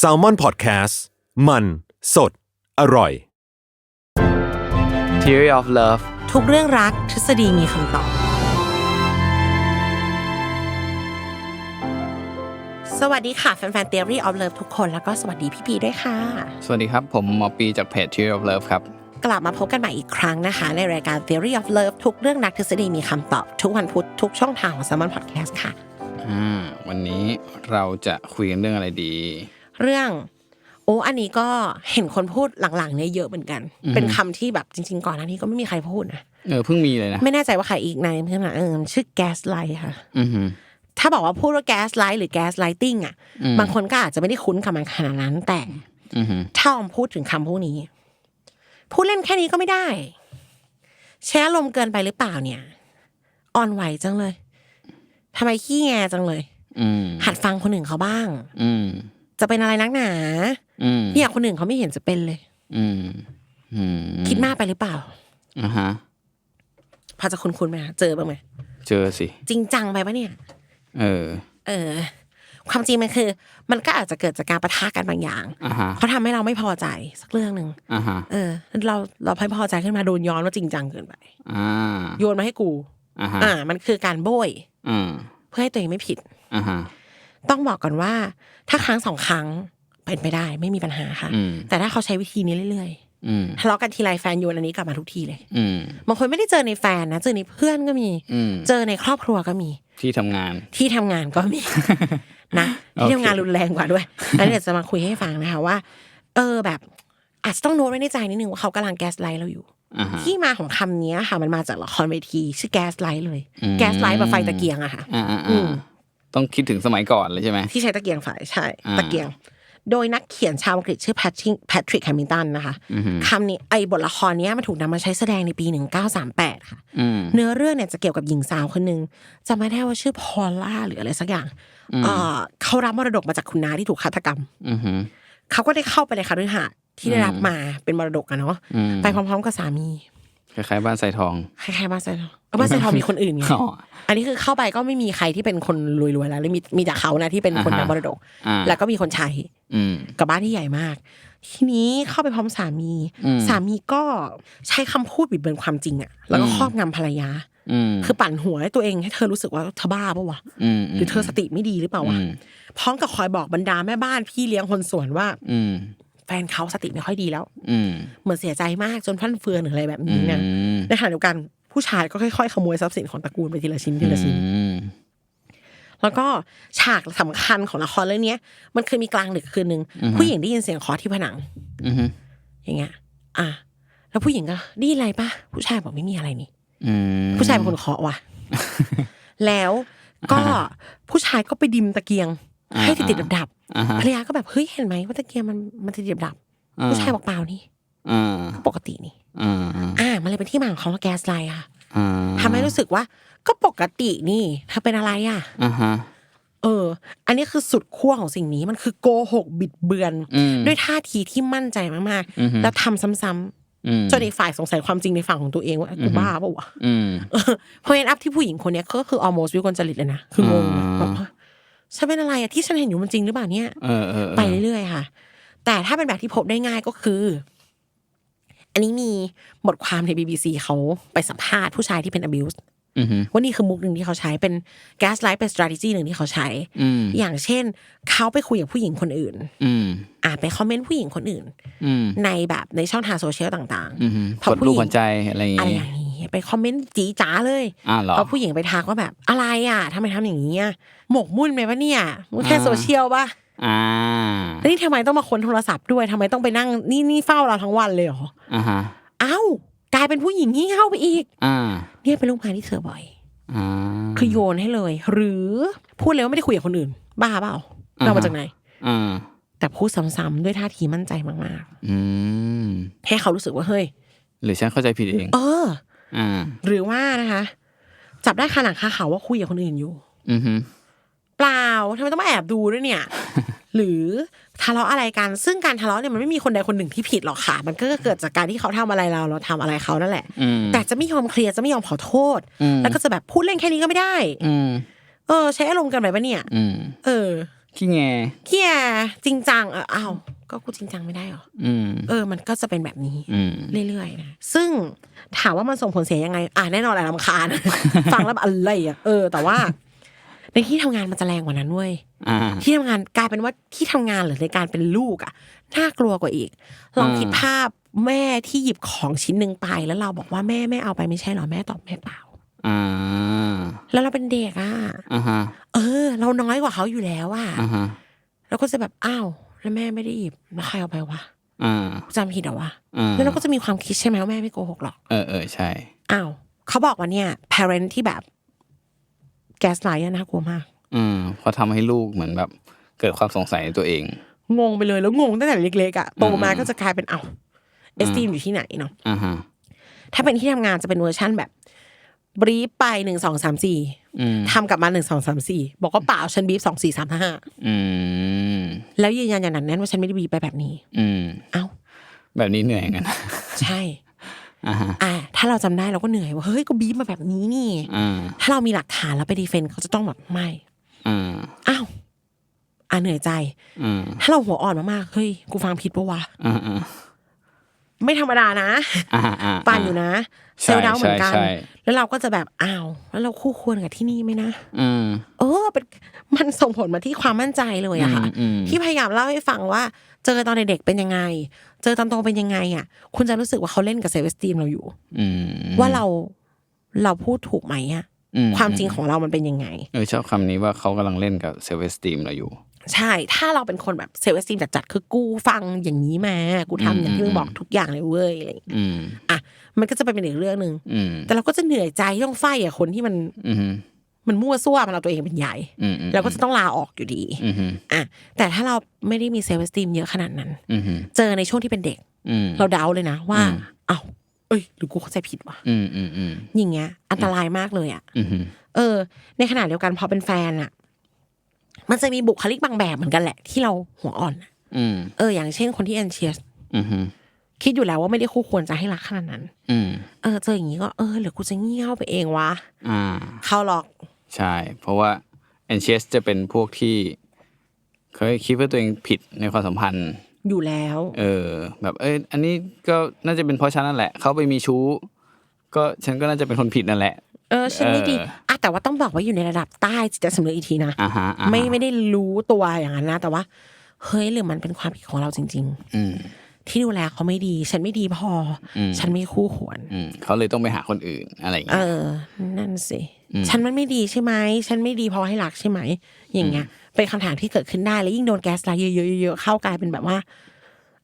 s a l ม o n PODCAST มัน สด อร่อย Theory of Love ทุกเรื่องรักทฤษฎีมีคำตอบ สวัสดีค่ะ แฟนๆ Theory of Love ทุกคน แล้วก็สวัสดีพี่ปีด้วยค่ะ สวัสดีครับ ผมหมอปีจากเพจ Theory of Love ครับ กลับมาพบกันใหม่อีกครั้งนะคะ ในรายการ Theory of Love ทุกเรื่องรักทฤษฎีมีคำตอบ ทุกวันพุธทุกช่องทางของ s ซ m o n Podcast ค่ะ อ่าวันนี้เราจะคุยกันเรื่องอะไรดี เรื่อง โอ้อันนี้ก็เห็นคนพูดหลังๆเนี่ยเยอะเหมือนกัน เป็นคำที่แบบจริง ๆ ก่อนหน้านี้ก็ไม่มีใครพูดนะเออเพิ่งมีเลยนะไม่แน่ใจว่าใครอีกในเพื่อนๆเออชื่อ gaslight ค่ะอือหือถ้าบอกว่าพูดว่า gaslight หรือ gaslighting อะ บางคนก็อาจจะไม่ได้คุ้นกับมันขนาดนั้นแต่อือหือถ้าออมพูดถึงคำพวกนี้ พูดเล่นแค่นี้ก็ไม่ได้ แช่ลมณ์เกินไปหรือเปล่าเนี่ยอ่อนไหวจังเลย ทำไมขี้แงจังเลย อืมหัดฟังคนอื่นเขาบ้าง อืมจะเป็นอะไรนักหนาอืมเนี่ยคนอื่นเขาไม่เห็นจะเป็นเลย อืมอืมคิดมากไปหรือเปล่าอ่าฮะพอจะคุ้นๆไหมคะเจอบ้างไหมเจอสิ จริงจังไปปะเนี่ย เออ เออ ความจริงมันคือ มันก็อาจจะเกิดจากการประทะกันบางอย่างอ่าฮะเขาทำให้เราไม่พอใจสักเรื่องหนึ่งอ่าฮะเออ เราเราไม่พอใจขึ้นมาโดนย้อนว่าจริงจังเกินไปอ่าโยนมาให้กู อ่าฮะอ่า มันคือการโบยอืมเพื่อให้ตัวเองไม่ผิดอ่าฮะต้องบอกก่อนว่า ถ้าครั้งสองครั้งเป็นไปได้ ไม่มีปัญหาค่ะอืมแต่ถ้าเขาใช้วิธีนี้เรื่อยอืมๆทะเลาะกันทีไรแฟนโยนอันนี้กลับมาทุกทีเลยอืมบางคนไม่ได้เจอในแฟนนะเจอในเพื่อนก็มีอืมเจอในครอบครัวก็มี ที่ทำงาน ที่ทำงานก็มีนะโอเคที่ทำงานรุนแรงกว่าด้วยอันนี้เดี๋ยวจะมาคุยให้ฟังนะคะว่า เออแบบอาจจะต้องโน้ตไว้ในใจนิดนึงว่าเขากำลังแก๊สไลท์เราอยู่อ่าฮะ ที่มาของคำนี้ค่ะมันมาจากละครเวทีชื่อแก๊สไลท์เลยอืมแก๊สไลท์แบบไฟตะเกียงอะค่ะอ่าอ่าอือ่ามต้องคิดถึงสมัยก่อนเลยใช่ไหมที่ใช้ตะเกียงไฟใช่อ่าตะเกียง โดยนักเขียนชาวอังกฤษชื่อแพทริกแพทริกแฮมิลตันนะคะอือหือคำนี้ไอบทละครเนี้ยมันถูกนำมาใช้แสดงในปี 1938 ค่ะอืมเนื้อเรื่องเนี่ยจะเกี่ยวกับหญิงสาวคนหนึ่งจำไม่ได้ว่าชื่อพอลล่าหรืออะไรสักอย่างเอ่อเขารับมรดกมาจากคุณน้าที่ถูกฆาตกรรมอือหือเขาก็ได้เข้าไปในคฤหาสน์ ที่ได้รับมาเป็นมรดกอะเนาะอืมไปพร้อมๆกับสามีคล้ายๆบ้านใส่ทองคล้ายๆบ้านไซทองเออบ้านไซทองมีคนอื่นไงอ๋ออันนี้คือเข้าไปก็ไม่มีใครที่เป็นคนรวยๆแล้วเลยมีมีแต่เขานะที่เป็นคนอ่าฮะนำมรดกอ่าแล้วก็มีคนใช้อืมกับบ้านที่ใหญ่มาก ทีนี้เข้าไปพร้อมสามีอืมสามีก็ใช้คำพูดบิดเบือนความจริงอะแล้วก็ครอบงำภรรยาอืมคือปั่นหัวให้ตัวเองให้เธอรู้สึกว่าเธอบ้าปะวะอืมหรือเธอสติไม่ดีหรือเปล่าวะอืมพร้อมกับคอยบอกบรรดาแม่บ้านพี่เลี้ยงคนสวนว่าอืม แฟนเขาสติไม่ค่อยดีแล้ว อืมเหมือนเสียใจมากจนพลันเฟือนหรืออะไรแบบอืนี้นะมในขณะเดียวกันผู้ชายก็ค่อยๆขโมยทรัพย์สินของตระกูลไปทีละชิ้นทีละชิ้นอืมแล้วก็ฉากสำคัญของละครเรื่องเนี้ยมันเคยมีกลางดึกคืนหนึ่งผู้หญิงได้ยินเสียงเคอที่ผนังอืมอย่างเงี้ย อะแล้วผู้หญิงก็ได้ยินอะไรปะผู้ชายบอกไม่มีอะไรนี่อืมผู้ชายเป็นคนเคาะว่ะ แล้วก็ผู้ชายก็ไปดิมตะเกียง ให้ติดติดดับดับๆอ่าฮะ ภรรยาก็แบบเฮ้ยเห็นไหมว่าตะเกียงมันมันติดดับดับๆอ่าผู้ชายบอกเปล่านี่อ่าก็ปกตินี่อ่าอ่าอ่ามันเลยเป็นที่มาของคำว่าแก๊สไลน์ค่ะอ่าทำให้รู้สึกว่า ก็ปกตินี่เธอเป็นอะไรอะอ่าฮะเออ อันนี้คือสุดขั้วของสิ่งนี้มันคือโกหกบิดเบือนอืมด้วยท่าทีที่มั่นใจมากอือฮึๆแล้วทำซ้ำอืมๆจนอีกฝ่ายสงสัยความจริงในฝั่งของตัวเองว่ากูบ้าปะวะอืมเออเพราะเอ็นอัพที่ผู้หญิงคนเนี้ยก็คือ almost วิกลจริตเลยนะคืองงนะอ่าแบบว่า ฉันเป็นอะไรอะที่ฉันเห็นอยู่มันจริงหรือเปล่าเนี่ยเออเออไปเรื่อยๆค่ะ แต่ถ้าเป็นแบบที่พบได้ง่ายก็คือ อันนี้มีบทความใน BBC เขาไปสัมภาษณ์ผู้ชายที่เป็น abuse อืมว่านี่คือมุกหนึ่งที่เขาใช้เป็น gaslight เป็น strategy หนึ่งที่เขาใช้ อืมอย่างเช่น เขาไปคุยกับผู้หญิงคนอื่น อืมอ่าไปคอมเมนต์ผู้หญิงคนอื่น อืมในแบบในช่องทางโซเชียลต่างอืมพอกดผู้รูหปญิงหัวใจอะไรอย่างอะไรงี้ อย่างนี้ไปคอมเมนต์จีจ๋าเลยอ่าเหรอพอผู้หญิงไปทักว่าแบบอะไรอะทำไมทำอย่างนี้อะหมกมุ่นไหมวะเนี่ยมันแค่อ่า โซเชียลป่ะอ่าแล้วนี่ทำไมต้องมาค้นโทรศัพท์ด้วยทำไมต้องไปนั่งนี่นี่เฝ้าเราทั้งวันเลยเหรออ่าฮะเอ้ากลายเป็นผู้หญิงงี่เง่าไปอีกอ่าเนี่ยเป็นลูกค้าที่เธอบ่อย อ่า คือโยนให้เลย หรือพูดเลยว่าไม่ได้คุยกับคนอื่น บ้าเปล่าเรามาจากไหน อ่าแต่พูดซ้ำๆด้วยท่าทีมั่นใจมากอืม ๆ ให้เขารู้สึกว่าเฮ้ย หรือฉันเข้าใจผิดเอง เอออ่า หรือว่านะคะ จับได้คาหนังคาเขาว่าคุยกับคนอื่นอยู่ อือฮึเปล่าทำไมต้องมาแอบดูด้วยเนี่ย หรือทะเลาะอะไรกันซึ่งการทะเลาะเนี่ยมันไม่มีคนใดคนหนึ่งที่ผิดหรอกค่ะ มันก็เกิดจากการที่เขาทำอะไรเราเราทำอะไรเขานั่นแหละอืมแต่จะไม่ยอมเคลียร์จะไม่ยอมขอโทษอืมแล้วก็จะแบบพูดเล่นแค่นี้ก็ไม่ได้ อืมเออ ใช้อารมณ์กันไปปะเนี่ยอืมเออขี้แงเฮียจริงจังเอออ้าว ก็กูจริงจังไม่ได้เหรออืมเออ มันก็จะเป็นแบบนี้อืมเรื่อยๆนะซึ่งถามว่ามันส่งผลเสียยังไง อ่าแน่นอนแหละลำคาญฟังแล้วแบบอะไรอะเออ แต่ว่าในที่ทำงานมันจะแรงกว่านั้นเว้ยอ่าที่ทำงานกลายเป็นว่าที่ทำงานหรือในการเป็นลูกอะน่ากลัวกว่าอีกลองอืมคิดภาพแม่ที่หยิบของชิ้นหนึ่งไป แล้วเราบอกว่าแม่ไม่เอาไปไม่ใช่หรอแม่ตอบแม่เปล่าอ่าแล้วเราเป็นเด็กอะอ่าฮะเออ เราน้อยกว่าเขาอยู่แล้วอะอ่าฮะเราก็จะแบบอ้าว แล้วแม่ไม่ได้หยิบแล้วใครเอาไปวะอ่าจำผิดเหรอวะอ่าแล้วเราก็จะมีความคิดใช่ไหมว่าแม่ไม่โกหกหรอกเออเออใช่อ้าวเขาบอกว่าเนี่ย parent ที่แบบแกสไลท์น่ากลัวมาก อืมเพราะทำให้ลูกเหมือนแบบ เกิดความสงสัยในตัวเอง งงไปเลยแล้วงงตั้งแต่เล็กๆอะโตมาอืมก็จะกลายเป็นเอ้าเอสตีมอยู่ที่ไหนเนาะอ่าฮะถ้าเป็นที่ทำงานจะเป็นเวอร์ชั่นแบบบรีฟไปหนึ่งสองสามสี่อืมทำกลับมาหนึ่งสองสามสี่บอกว่าเปล่าฉันบรีฟสองสี่สามห้าอืม แล้วยืนยันอย่างนั้นแน่นว่าฉันไม่ได้บรีฟไปแบบนี้ อืมเอ้า แบบนี้เหนื่อยกันใช่อ่าฮะอ่าถ้าเราจำได้เราก็เหนื่อยว่าเฮ้ยก็บรีฟมาแบบนี้นี่อ่าถ้าเรามีหลักฐานแล้วไปดีเฟนต์เขาจะต้องแบบไม่อ่าอ้าวอ่าเหนื่อยใจอ่าถ้าเราหัวอ่อนมากๆเฮ้ยกูฟังผิดปะวะอ่าอ่าไม่ธรรมดานะอ่าอ่าปั่นอยู่นะเซลล์ดาวน์เหมือนกันใช่ใช่แล้วเราก็จะแบบอ้าวแล้วเราคู่ควรกับที่นี่ไหมนะอืมเออเป็น มันส่งผลมาที่ความมั่นใจเลยอะค่ะอืมอืมที่พยายามเล่าให้ฟังว่า เจอตอนเด็กๆเป็นยังไง เจอตอนโตเป็นยังไงอะคุณจะรู้สึกว่าเขาเล่นกับเซลล์สตีมเราอยู่อืมว่าเราเราพูดถูกไหมอะอืความจริงของเรามันเป็นยังไงเออชอบคำนี้ว่าเขากำลังเล่นกับเซลฟ์สตีมเราอยู่ ใช่ ถ้าเราเป็นคนแบบเซลล์สตีมจัดๆคือกูฟังอย่างนี้มา กูทำอย่างที่มึงบอกทุกอย่างเลยเว้ยอะไรอย่างเงี้ยอืมอะมันก็จะไปเป็นอีกเรื่องหนึ่งอืมแต่เราก็จะเหนื่อยใจที่ต้องไฟกับคนที่มันอื มมันมั่วซั่วมันเอาตัวเองเป็นใหญ่อืมอืมเราก็จะต้องลาออกอยู่ดีอืมอืมอะแต่ถ้าเราไม่ได้มีเซลล์สตีมเยอะขนาดนั้นอืมอืมเจอในช่วงที่เป็นเด็กอืมเราเดาเลยนะว่าอืมเอ้าเอ้ยหรือกูเข้าใจผิดวะอืมอืมอืมอย่างเงี้ย อันตรายมากเลยอะอืมเออ ในขณะเดียวกันพอเป็นแฟนอะ มันจะมีบุคลิกบางแบบเหมือนกันแหละ ที่เราหัวอ่อนอะอืมเออ อย่างเช่นคนที่แอนเชียสอืมอืมคิดอยู่แล้วว่าไม่ได้คู่ควรจะให้รักขนาดนั้นอืมเออเจออย่างนี้ก็เออหรือกูจะเงี่ยวไปเองวะอ่าเข้าหรอก ใช่ เพราะว่าแอนเชสจะเป็นพวกที่เคยคิดว่าตัวเองผิดในความสัมพันธ์อยู่แล้ว เออ แบบเอ้ยอันนี้ก็น่าจะเป็นเพราะฉันนั่นแหละ เขาไปมีชู้ ก็ฉันก็น่าจะเป็นคนผิดนั่นแหละ เออฉันไม่ดีเอออะแต่ว่าต้องบอกว่าอยู่ในระดับใต้จิตสำนึกอีกทีนะอ่าฮะอ่าฮะไม่ไม่ได้รู้ตัวอย่างนั้นนะ แต่ว่า เฮ้ยหรือมันเป็นความผิดของเราจริงอืมๆที่ดูแลเขาไม่ดี ฉันไม่ดีพออมฉันไม่คู่ควรอืมเขาเลยต้องไปหาคนอื่นอะไรอย่างเอเงี้ยอนั่นสิ ฉันมันไม่ดีใช่ไหมฉันไม่ดีพอให้รักใช่ไหมอย่างเงี้ยเป็นคำถามที่เกิดขึ้นได้แล้วยิ่งโดนแก๊สไลท์เยอะๆเยอะๆเข้ากลายเป็นแบบว่า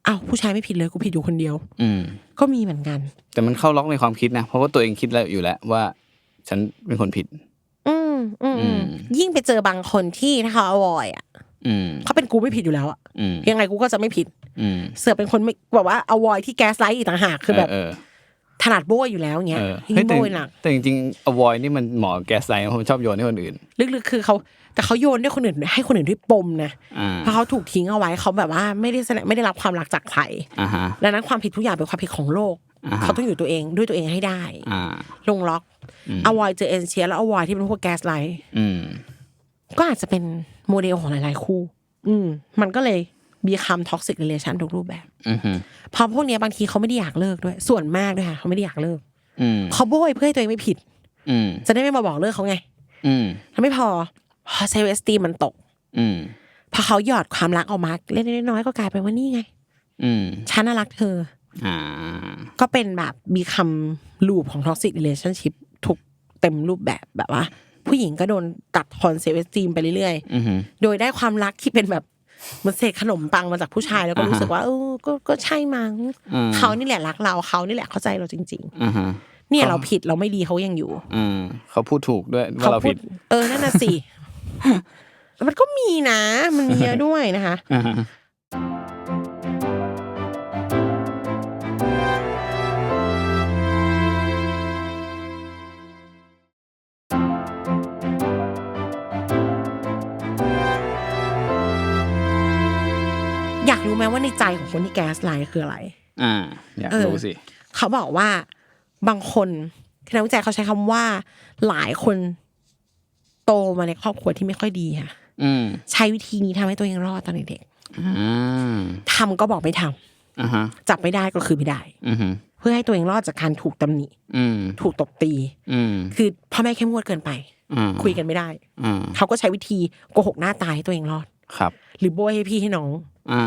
อ้าวผู้ชายไม่ผิดเลยกูผิดอยู่คนเดียว อืมก็มีเหมือนกัน แต่มันเข้าล็อกในความคิดนะเพราะว่าตัวเองคิดแล้วอยู่แล้วว่า ฉันเป็นคนผิด อืมอืมอืมยิ่งไปเจอบางคนที่ถ้าเขาอวอยอะอืมเขาเป็นกูไม่ผิดอยู่แล้วอะอืมยังไงกูก็จะไม่ผิดอืมเสือกเป็นคนไม่แบบว่าอวอยที่แก๊สไลท์อีกต่างหากคือแบบเออ ถนัดโบยอยู่แล้วเงี้เอยอยิ่เฮ้ยงแต่โบยหนักแต่จริงๆ avoid นี่มันเหมาะกับแก๊สไลน์ผมชอบโยนให้คนอื่น ลึกๆคือเขาแต่เขาโยนด้วยคนอื่นให้คนอื่นด้วยปมนะอ่าเพราะเขาถูกทิ้งเอาไว้เขาแบบว่าไม่ได้แสดงไม่ได้รับความรักจากใครอ่าฮะดังนั้นความผิดทุกอย่างเป็นความผิดของโลกอ่าฮะเขาต้องอยู่ตัวเองด้วยตัวเองให้ได้อ่าลงล็อกอวอยเจอเอ็นเชีย แล้วอวอยที่เป็นพวกแก๊สไลท์อืมก็อาจจะเป็นโมเดลของหลาย ๆ คู่ อืม มันก็เลย มีคำท็อกซิกเรลชันทุกรูปแบบอืมฮึเพราะพวกเนี้ยบางทีเขาไม่ได้อยากเลิกด้วย ส่วนมากด้วยค่ะเขาไม่ได้อยากเลิกอืมเขาโบยเพื่อให้ตัวเองไม่ผิดอืมจะได้ไม่มาบอกเลิกเขาไงอืมถ้าไม่พอพอเซลล์เอสตีมันตกอืมพอเขาหยอดความรักออกมาเล็กๆน้อยๆก็กลายเป็นว่านี่ไงอืมฉันน่ารักเธออ่าก็เป็นแบบมีคำลูปของ toxic relationship ทุกเต็มรูปแบบแบบว่าผู้หญิงก็โดนตัดทอนเซลล์ตีมไปเรื่อยอืมฮึๆโดยได้ความรักที่เป็นแบบเห มันเศษขนมปังมาจากผู้ชายแล้วก็รู้สึกว่าเออก็ก็ใช่มั้งอืมเขานี่แหละรักเราเขานี่แหละเข้าใจเราจริงอ่าฮะๆเนี่ยเราผิดเราไม่ดีเขายังอยู่ อืมเขาพูดถูกด้วยว่าเราผิด เออนั่นน่ะสิมันก็มีนะ มันมีเยอะด้วยนะคะ รู้ไหมว่าในใจของคนที่แก๊สไลน์คืออะไร อ่าอยากเออรู้สิเขาบอกว่าบางคนคือนักวิจัยเขาใช้คำว่าหลายคนโตมาในครอบครัวที่ไม่ค่อยดีค่ะอืมใช้วิธีนี้ทำให้ตัวเองรอดตอนเด็กอ่าๆทำก็บอกไม่ทำอ่าฮะจับไม่ได้ก็คือไม่ได้อือฮึเพื่อให้ตัวเองรอดจากการถูกตำหนิอืมถูกตบตีอืมคือพ่อแม่เข้มงวดเกินไปอ่าคุยกันไม่ได้อ่าเขาก็ใช้วิธีโกหกหน้าตายให้ตัวเองรอดครับ หรือโบยให้พี่ให้น้องอ่า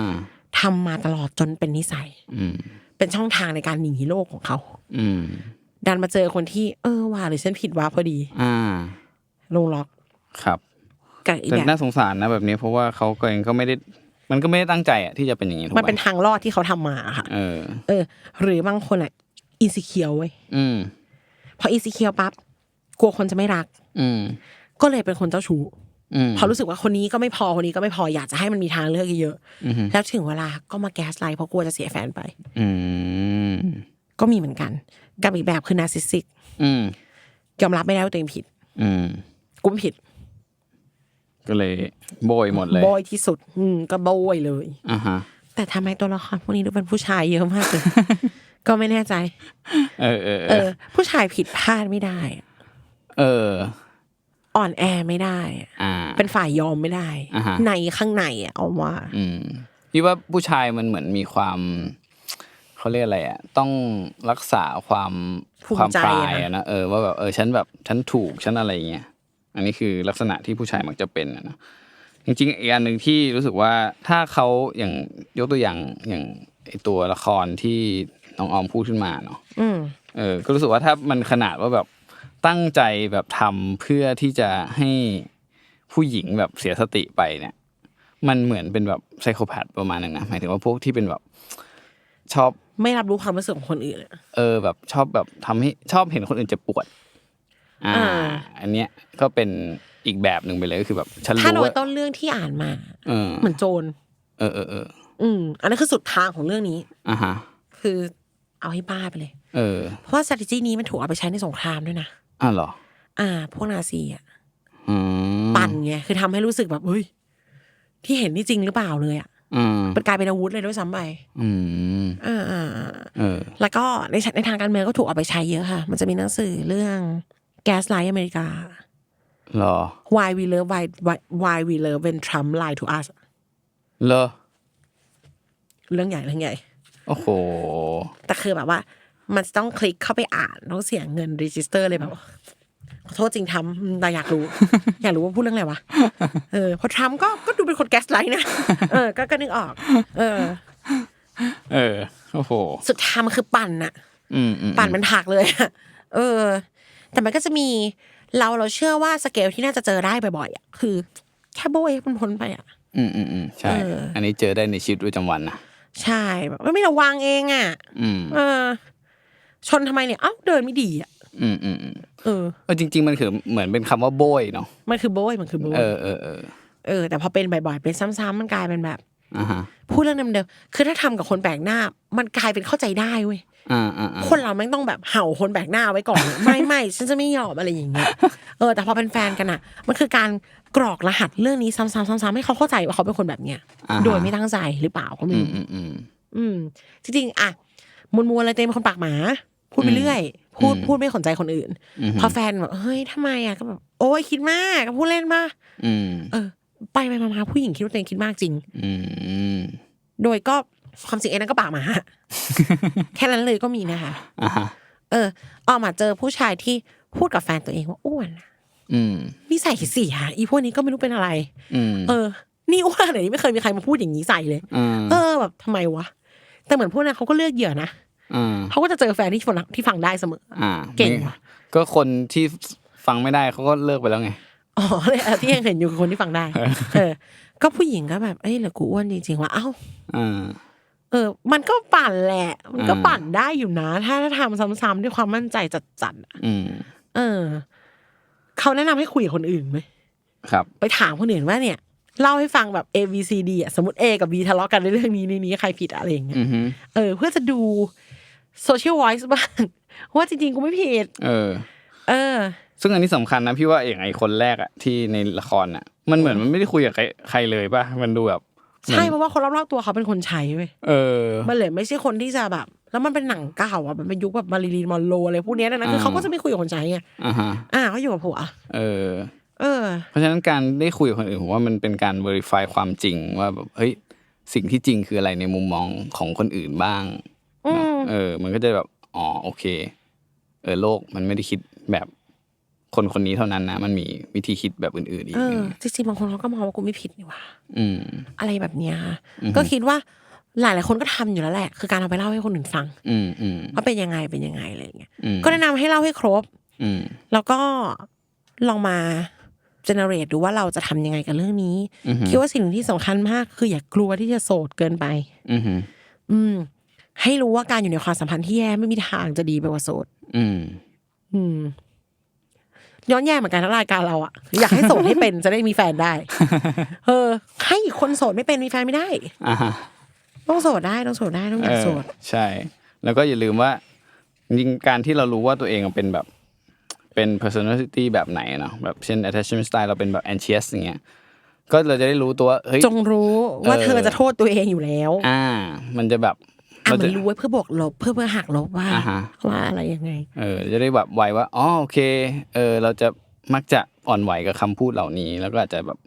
ทำมาตลอดจนเป็นนิสัยอืมเป็นช่องทางในการหนีโลกของเขา อืมดันมาเจอคนที่ เออว่าหรือฉันผิดว่าพอดี อ่า ลงล็อกครับกับอีกแต่แบบน่าสงสารนะแบบนี้ เพราะว่าเขาก็เองก็ไม่ได้ มันก็ไม่ได้ตั้งใจอะที่จะเป็นอย่างนี้ถูกมันไหมเป็นทางรอดที่เขาทำมาค่ะเออ เออ หรือบางคนอะอินสิเคียวเว้ยอืมพออินสิเคียวปั๊บกลัวคนจะไม่รัก อืมก็เลยเป็นคนเจ้าชู้อืม พอรู้สึกว่าคนนี้ก็ไม่พอคนนี้ก็ไม่พออยากจะให้มันมีทางเลือกเยอะอืมๆแล้วถึงเวลาก็มาแก๊สไลท์เพราะกลัวจะเสียแฟนไปอืมก็มีเหมือนกัน กับอีกแบบคือนาร์ซิสซิกอืมยอมรับไม่ได้ว่าตัวเองผิด อืมกูไม่ผิด ก็เลยโบยหมดเลยโบยที่สุด อืมก็โบยเลยอ่าฮะแต่ทำไมตัวละครพวกนี้ดูเป็นผู้ชายเยอะมากเลยก็ไม่แน่ใจ เออเออเออผู้ชายผิดพลาดไม่ได้อะเออ อ่อนแอไม่ได้อะอ่า เป็นฝ่ายยอมไม่ได้ อ่าฮะ ในข้างในอะเอาว่า อืมพี่ว่าผู้ชายมันเหมือนมีความเขาเรียกอะไรอะต้องรักษาความภูมิความใจปอะลายอะนะเออว่าแบบเออฉันแบบฉันถูกฉันอะไรอย่างเงี้ยอันนี้คือลักษณะที่ผู้ชายมักจะเป็นอะนะจริงๆอีกอันหนึ่งที่รู้สึกว่าถ้าเขาอย่างยกตัวอย่างอย่างไอตัวละครที่น้องออมพูดขึ้นมาเนาะ อืม เออก็รู้สึกว่าถ้ามันขนาดว่าแบบ ตั้งใจแบบทำเพื่อที่จะให้ผู้หญิงแบบเสียสติไปเนี่ย มันเหมือนเป็นแบบไซโคแพดประมาณหนึ่งนะหมายถึงว่าพวกที่เป็นแบบ ชอบไม่รับรู้ความรู้สึกของคนอื่นอะเออ แบบชอบแบบทำให้ชอบเห็นคนอื่นเจ็บปวดอ่าอ่า อันเนี้ยก็เป็นอีกแบบหนึ่งไปเลยก็คือแบบฉันถ้ารู้โดยว่าต้นเรื่องที่อ่านมาเออเหมือนโจรเออเออเอออืมอันนั้นคือสุดทางของเรื่องนี้อ่าฮะ คือเอาให้บ้าไปเลย เออ เพราะว่า strategy นี้มันถูกเอาไปใช้ในสงครามด้วยนะ อ่าเหรอ อ่า พวกนาซีอะอืมปั่นไงคือทำให้รู้สึกแบบเฮ้ยที่เห็นนี่จริงหรือเปล่าเลยอะอืมมันกลายเป็นอาวุธเลยด้วยซ้ำไปอืมอ่าอ่าอ่า เออ แล้วก็ในในทางการเมืองก็ถูกเอาไปใช้เยอะค่ะ มันจะมีหนังสือเรื่อง Gaslight อเมริกา เหรอ Why we love why why why we love when Trump lie to us เหรอ เรื่องใหญ่เรื่องใหญ่ โอ้โห แต่คือแบบว่า มันจะต้องคลิกเข้าไปอ่านต้องเสียเงินรีจิสเตอร์เลยแบบว่าขอโทษจริงทำแต่อยากรู้ อยากรู้ว่าพูดเรื่องอะไรวะเออเพราะทรัมป์ก็ก็ดูเป็นคนแก๊สไลท์นะเออ ก็ก็นึกออก เออ เออโอ้โหสุดท้ายมันคือปั่นอะอืมอืมปั่นมันหักเลยอะเออ แต่มันก็จะมีเราเราเชื่อว่าสเกลที่น่าจะเจอได้บ่อยๆอะคือแค่โบยให้มันพ้นไปอะอืมอืมอืมใช่เอออันนี้เจอได้ในชีวิตประจำวันนะใช่แบบว่าไม่ระวังเองอะอืมเออ ชนทำไมเนี่ยเอ้าเดินไม่ดีอะอืมอืมอืมเออเออจริง ๆ มันคือเหมือนเป็นคำว่าโบยเนาะมันคือโบยมันคือโบยเออเออเออเออแต่พอเป็นบ่อยๆเป็นซ้ำๆมันกลายเป็นแบบอ่าฮะพูดเรื่องเดิมๆคือถ้าทำกับคนแปลกหน้า มันกลายเป็นเข้าใจได้เว้ยอ่าอ่าอ่าคนเราไม่งต้องแบบเห่าคนแปลกหน้าไว้ก่อน ไม่ไม่ฉันจะไม่ยอมอะไรอย่างเงี้ยเออแต่พอเป็นแฟนกันอะ มันคือการกรอกรหัสเรื่องนี้ซ้ำๆซ้ำๆให้เขาเข้าใจว่าเขาเป็นคนแบบเนี้ยอ่าฮะโดยไม่ตั้งใจหรือเปล่าก็ไม่อืมรู้อืมอืมอืมจริงๆอะมวลมวลอะไรเต็มเป็นคนปากหมา พูดไปเรื่อย พูดอืมพูดไม่สนใจคนอื่นอืมพอแฟนแบบเฮ้ยทำไมอะก็แบบโอ้ยคิดมากก็พูดเล่นมาอืมเออ ไปไปมาๆผู้หญิงคิดว่าตัวเองคิดมากจริง อืมโดยก็ความจริงเองนั้นก็ปากหมาแค่นั้นเลยก็มีนะคะอ่าฮะเออออกมาเจอผู้ชายที่พูดกับแฟนตัวเองว่าอ้วนอะอืมนิสัยเสียอีพวกนี้ก็ไม่รู้เป็นอะไรอืมเออ นี่อ้วนไหนไม่เคยมีใครมาพูดอย่างนี้ใส่เลยอ่าเออแบบทำไมวะแต่เหมือนพวกนั้นเขาก็เลือกเหยื่อนะอ่า เขาก็จะเจอแฟนที่ฟังที่ฟังได้เสมออ่าเก่งไม่ว่ะก็คนที่ฟังไม่ได้เขาก็เลิกไปแล้วไงอ๋อเลยเออที่ยังเห็นอยู่คือคนที่ฟังได้ เออ ก็ผู้หญิงก็แบบเอ้ยเหรือกูอ้วนจริงๆวะเอ้าอ่าเออ มันก็ปั่นแหละ มันก็อ่าปั่นได้อยู่นะ ถ้าถ้าทำซ้ำๆด้วยความมั่นใจจัดๆอะอืมเออเขาแนะนำให้คุยกับคนอื่นไหมครับ ไปถามคนอื่นว่าเนี่ย เล่าให้ฟังแบบ A B C D อะสมมติ A กับ B ทะเลาะกันในเรื่องนี้นี้นี้ใครผิดอะไรอย่างเงี้ยอือฮึเออ เพื่อจะดู social voice บ้างว่าจริงๆกูไม่ผิด เออ เออ ซึ่งอันนี้สำคัญนะพี่ว่าอย่างไอคนแรกอะที่ในละครอะมันเหมือนมันไม่ได้คุยกับใครใครเลยป่ะมันดูแบบใช่เพราะว่าคนรอบๆตัวเขาเป็นคนใช้เว้ยเออ มันเลยไม่ใช่คนที่จะแบบ แล้วมันเป็นหนังเก่าอะมันเป็นยุคแบบมาริลีนมอนโรอะไรพวกเนี้ยดังนั้นคืออ่าเขาก็จะไม่คุยกับคนใช้ไงอ่าฮะอ่าเขาอยู่กับผัว เออ เออเพราะฉะนั้นการได้คุยกับคนอื่นผมว่ามันเป็นการ verify ความจริงว่าแบบเฮ้ยสิ่งที่จริงคืออะไรในมุมมองของคนอื่นบ้างอืมเออ มันก็จะแบบอ๋อโอเค เออโลกมันไม่ได้คิดแบบคนคนนี้เท่านั้นนะมันมีวิธีคิดแบบอื่นๆอีกเออจริงๆบางคนเขาก็มองว่ากูไม่ผิดนี่หว่าอืมอะไรแบบเนี้ยอือฮึก็คิดว่าหลายๆคนก็ทำอยู่แล้วแหละ คือการเอาไปเล่าให้คนอื่นฟัง อืมอืมว่าเป็นยังไงเป็นยังไงอะไรอย่างเงี้ยอืมก็แนะนำให้เล่าให้ครบอืมแล้วก็ลองมา เจเนเรตดูว่าเราจะทำยังไงกับเรื่องนี้อือฮึคิดว่าสิ่งที่สำคัญมากคืออย่ากลัวที่จะโสดเกินไปอืมอืมอืมให้รู้ว่าการอยู่ในความสัมพันธ์ที่แย่ไม่มีทางจะดีไปกว่าโสด อืม อืมย้อนแย่เหมือนกันทั้งรายการเราอะอยากให้โสดให้เป็นจะได้มีแฟนได้ เออ ให้คนโสดไม่เป็นมีแฟนไม่ได้อ่าฮะต้องโสดได้ต้องโสดได้ต้องอยากโสดเออใช่ แล้วก็อย่าลืมว่าจริงๆการที่เรารู้ว่าตัวเองเป็นแบบ เป็น personality แบบไหนเนาะแบบเช่น attachment style เราเป็นแบบ anxious อย่างเงี้ยก็เราจะได้รู้ตัวว่าเฮ้ยจงรู้ว่าเออเธอจะโทษตัวเองอยู่แล้ว อ่า มันจะแบบอะเรามัจะนรู้ไว้เพื่อบวกลบเพื่อเพื่อหักลบว่าอ่าฮะว่าอะไรยังไง เออ จะได้แบบไวว่าอ๋อโอเค เออ เราจะมักจะอ่อนไหวกับคำพูดเหล่านี้ แล้วก็อาจจะแบบ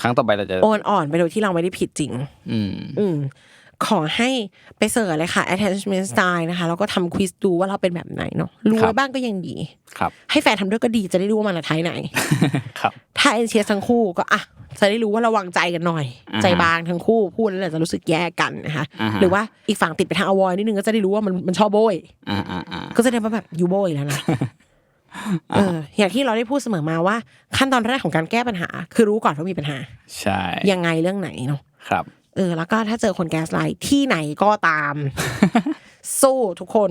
ครั้งต่อไปเราจะโอนอ่อนไปโดยที่เราไม่ได้ผิดจริง อืม อืม ขอให้ไปเสิร์ชเลยค่ะ attachment style นะคะแล้วก็ทำควิสดูว่าเราเป็นแบบไหนเนาะรู้ครับไว้บ้างก็ยังดีครับ ให้แฟนทำด้วยก็ดีจะได้รู้ว่ามันอะไทยไหนครับถ้าเอ็นเชียทั้งคู่ก็อะจะได้รู้ว่าระวังใจกันหน่อยอ่าฮะใจบางทั้งคู่พูดแล้วเดี๋ยวจะรู้สึกแย่กันนะคะอ่าฮะหรือว่าอีกฝั่งติดไปทางอวอยนิดนึงก็จะได้รู้ว่ามันมันชอบโบยอ่าอ่าอ่าก็จะได้ว่าแบบยูโบยแล้วนะเอออย่างที่เราได้พูดเสมอมาว่า ขั้นตอนแรกของการแก้ปัญหา คือรู้ก่อนว่ามีปัญหา ใช่ ยังไงเรื่องไหนเนาะครับ เออ แล้วก็ถ้าเจอคนแก๊สไลท์ที่ไหนก็ตาม สู้ทุกคน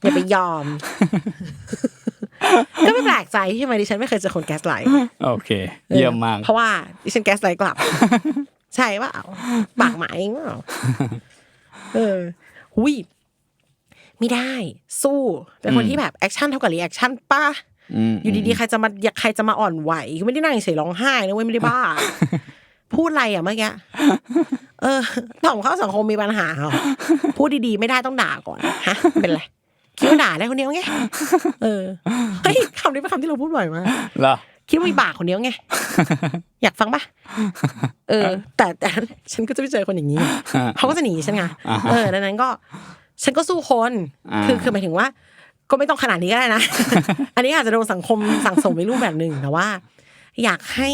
อย่าไปยอม ก็ไม่แปลกใจใช่ไหมดิฉันไม่เคยเจอคนแก๊สไลท์โอเค เยี่ยมมาก เพราะว่าดิฉันแก๊สไลท์กลับ ใช่ว่าปากหมายเองเปล่าเออหุยไม่ได้ สู้ เป็นคนที่แบบแอคชั่นเท่ากับรีแอคชั่นป้าอืมอยู่ดีๆใครจะมาอยากใครจะมาอ่อนไหวก็ไม่ได้นั่งเฉยๆร้องไห้นะเว้ยไม่ได้บ้า พูดอะไรอะเมื่อกี้เออตอบเข้าสังคมมีปัญหาเหรอพูดดีๆไม่ได้ต้องด่าก่อนฮะเป็นไรคิดว่าด่าได้คนเดียวไงเออเฮ้ยคำนี้เป็นคำที่เราพูดบ่อยมากเหรอคิดว่ามีปากคนเดียวไงอยากฟังปะเออ แต่แต่ฉันก็จะไม่เจอคนอย่างนี้ไงเขาก็จะหนีฉันไงเออดังนั้นก็ ฉันก็สู้คนอ่าคือคือหมายถึงว่า ก็ไม่ต้องขนาดนี้ก็ได้นะ อันนี้อาจจะโดนสังคมสั่งสมในรูปแบบหนึ่งแต่ว่า อยากให้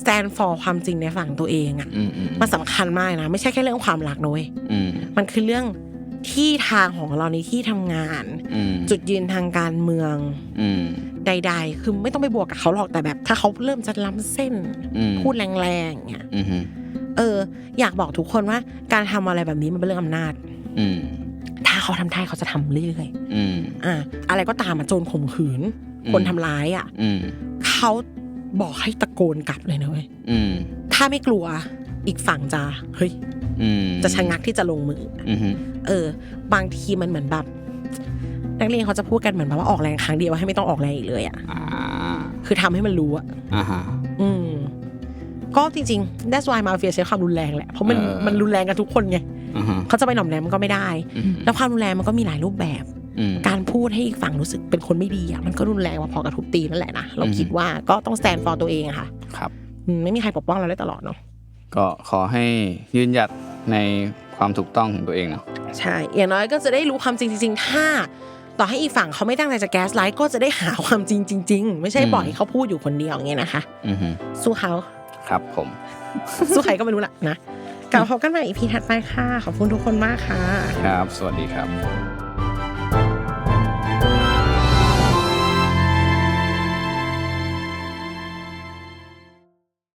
stand for ความจริงในฝั่งตัวเองอะอืมอืมมันสำคัญมากนะ ไม่ใช่แค่เรื่องความรักนะเว้ยอืมมันคือเรื่องที่ทางของเราในที่ทำงานอืมจุดยืนทางการเมืองอืมใด ๆ คือไม่ต้องไปบวกกับเขาหรอกแต่แบบ ถ้าเขาเริ่มจะล้ำเส้นอืมพูดแรงๆอย่างเงี้ยอืมเออ อยากบอกทุกคนว่า การทำอะไรแบบนี้มันเป็นเรื่องอำนาจอืมถ้าเขาทำได้เขาจะทำเรื่อยอืมๆอะอะไรก็ตามอะโจรข่มขืนอืมคนทำร้ายอะอืมเขา บอกให้ตะโกนกลับเลยนะเว้ยอืมถ้าไม่กลัวอีกฝั่งจะเฮ้ยอืมจะชะงักที่จะลงมืออืมเออ บางทีมันเหมือนแบบนักเรียนเขาจะพูดกันเหมือนแบบว่าออกแรงครั้งเดียวให้ไม่ต้องออกแรงอีกเลยอะอ่าคือทำให้มันรู้อะอ่าฮะอืมก็จริงๆ that's why มาเฟียใช้ความรุนแรงแหละ เพราะมันเออมันรุนแรงกันทุกคนไงอ่าฮะเขาจะไปหน่อมแนมมันก็ไม่ได้อืมแล้วความรุนแรงมันก็มีหลายรูปแบบอืม การพูดให้อีกฝั่งรู้สึกเป็นคนไม่ดีอะมันก็รุนแรงมาพอกับทุบตีนั่นแหละนะเราอืมคิดว่าก็ต้อง stand for ตัวเองอะค่ะครับอืมไม่มีใครปกป้องเราได้ตลอดเนาะก็ขอให้ยืนหยัดในความถูกต้องของตัวเองเนาะใช่อย่างน้อยก็จะได้รู้ความจริงจริงๆถ้า ต่อให้อีกฝั่งเขาไม่ตั้งใจจะแก๊สไลท์ก็จะได้หาความจริงจริงๆไม่ใช่ปล่อยให้เขาพูดอยู่คนเดียวอย่างเงี้ยนะคะอือฮึสู้เขาครับผมสู้ใครก็ไม่รู้ละนะกลับมาพบกันใหม่อีพีถัดไปค่ะ ขอบคุณทุกคนมากค่ะ ครับ สวัสดีครับ